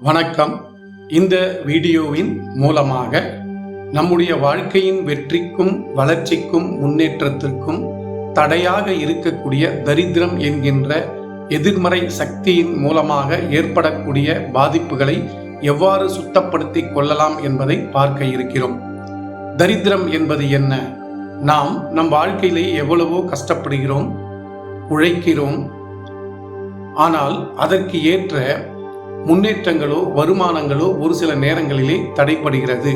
வணக்கம். இந்த வீடியோவின் மூலமாக நம்முடைய வாழ்க்கையின் வெற்றிக்கும் வளர்ச்சிக்கும் முன்னேற்றத்திற்கும் தடையாக இருக்கக்கூடிய தரித்திரம் என்கின்ற எதிர்மறை சக்தியின் மூலமாக ஏற்படக்கூடிய பாதிப்புகளை எவ்வாறு சுத்தப்படுத்தி கொள்ளலாம் என்பதை பார்க்க இருக்கிறோம். தரித்திரம் என்பது என்ன? நாம் நம் வாழ்க்கையிலே எவ்வளவோ கஷ்டப்படுகிறோம் உழைக்கிறோம் ஆனால் அதற்கு ஏற்ற முன்னேற்றங்களோ வருமானங்களோ ஒரு சில நேரங்களிலே தடைப்படுகிறது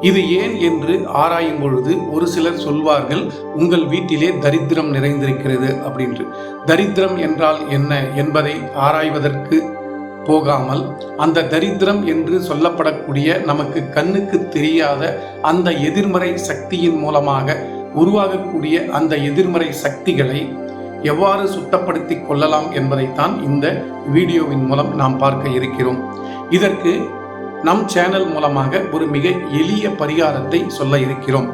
இது ஏன் என்று ஆராயும் பொழுது ஒரு சிலர் சொல்வார்கள் உங்கள் வீட்டிலே தரித்திரம் நிறைந்திருக்கிறது அப்படின்று. தரித்திரம் என்றால் என்ன என்பதை ஆராய்வதற்கு போகாமல் அந்த தரித்திரம் என்று சொல்லப்படக்கூடிய நமக்கு கண்ணுக்கு தெரியாத அந்த எதிர்மறை சக்தியின் மூலமாக உருவாகக்கூடிய அந்த எதிர்மறை சக்திகளை எவ்வாறு சுத்தப்படுத்தி கொள்ளலாம் என்பதைத்தான் இந்த வீடியோவின் மூலம் நாம் பார்க்க இருக்கிறோம். இதற்கு நம் சேனல் மூலமாக ஒரு மிக எளிய பரிகாரத்தை சொல்ல இருக்கிறோம்.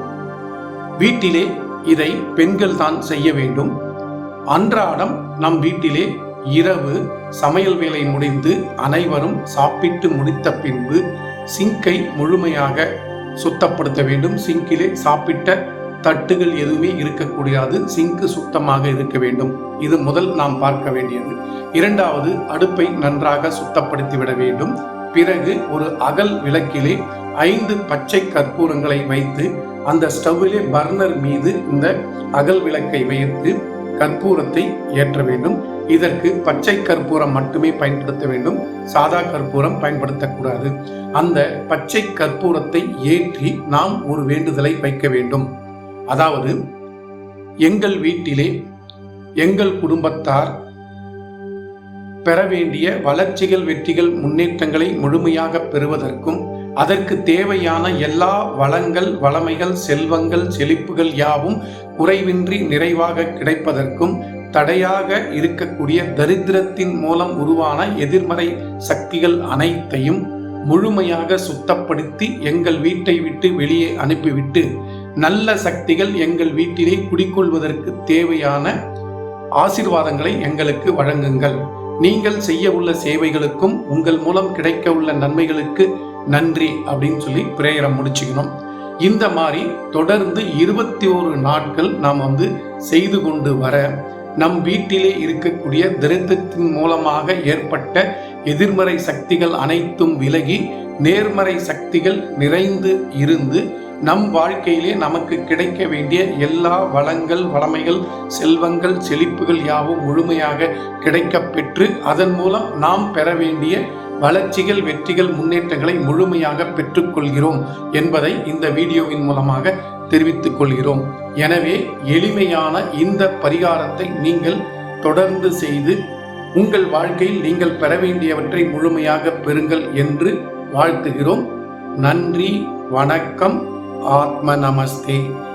வீட்டிலே இதை பெண்கள் தான் செய்ய வேண்டும். அன்றாடம் நம் வீட்டிலே இரவு சமையல் வேலை முடிந்து அனைவரும் சாப்பிட்டு முடித்த பின்பு சிங்கை முழுமையாக சுத்தப்படுத்த வேண்டும். சிங்கிலே சாப்பிட்ட தட்டுகள் எதுவுமே இருக்கக்கூடாது. சிங்க் சுத்தமாக இருக்க வேண்டும். இது முதல் நாம் பார்க்க வேண்டியது. இரண்டாவது அடுப்பை நன்றாக சுத்தப்படுத்திவிட வேண்டும். பிறகு ஒரு அகல் விளக்கிலே ஐந்து பச்சை கற்பூரங்களை வைத்து அந்த ஸ்டவ்விலே பர்னர் மீது இந்த அகல் விளக்கை வைத்து கற்பூரத்தை ஏற்ற வேண்டும். இதற்கு பச்சை கற்பூரம் மட்டுமே பயன்படுத்த வேண்டும். சாதா கற்பூரம் பயன்படுத்தக்கூடாது. அந்த பச்சை கற்பூரத்தை ஏற்றி நாம் ஒரு வேண்டுதலை வைக்க வேண்டும். அதாவது எங்கள் வீட்டிலே எங்கள் குடும்பத்தார் பெற வேண்டிய வளர்ச்சிகள் வெற்றிகள் முன்னேற்றங்களை முழுமையாக பெறுவதற்கும் அதற்கு தேவையான எல்லா வளங்கள் வளமைகள் செல்வங்கள் செழிப்புகள் யாவும் குறைவின்றி நிறைவாக கிடைப்பதற்கும் தடையாக இருக்கக்கூடிய தரித்திரத்தின் மூலம் உருவான எதிர்மறை சக்திகள் அனைத்தையும் முழுமையாக சுத்தப்படுத்தி எங்கள் வீட்டை விட்டு வெளியே அனுப்பிவிட்டு நல்ல சக்திகள் எங்கள் வீட்டிலே குடிக்கொள்வதற்கு தேவையான ஆசிர்வாதங்களை எங்களுக்கு வழங்குங்கள். நீங்கள் செய்ய உள்ள சேவைகளுக்கும் உங்கள் மூலம் கிடைக்க உள்ள நன்மைகளுக்கு நன்றி அப்படின்னு சொல்லி பிரேயரை முடிச்சுக்கணும். இந்த மாதிரி தொடர்ந்து இருபத்தி ஒரு நாட்கள் நாம் வந்து செய்து கொண்டு வர நம் வீட்டிலே இருக்கக்கூடிய திருத்தத்தின் மூலமாக ஏற்பட்ட எதிர்மறை சக்திகள் அனைத்தும் விலகி நேர்மறை சக்திகள் நிறைந்து இருந்து நம் வாழ்க்கையிலே நமக்கு கிடைக்க வேண்டிய எல்லா வளங்கள் வளமைகள் செல்வங்கள் செழிப்புகள் யாவும் முழுமையாக கிடைக்கப்பெற்று அதன் மூலம் நாம் பெற வேண்டிய வளர்ச்சிகள் வெற்றிகள் முன்னேற்றங்களை முழுமையாக பெற்றுக்கொள்கிறோம் என்பதை இந்த வீடியோவின் மூலமாக தெரிவித்துக் கொள்கிறோம். எனவே எளிமையான இந்த பரிகாரத்தை நீங்கள் தொடர்ந்து செய்து உங்கள் வாழ்க்கையில் நீங்கள் பெற வேண்டியவற்றை முழுமையாக பெறுங்கள் என்று வாழ்த்துகிறோம். நன்றி வணக்கம். आत्मनमस्ते।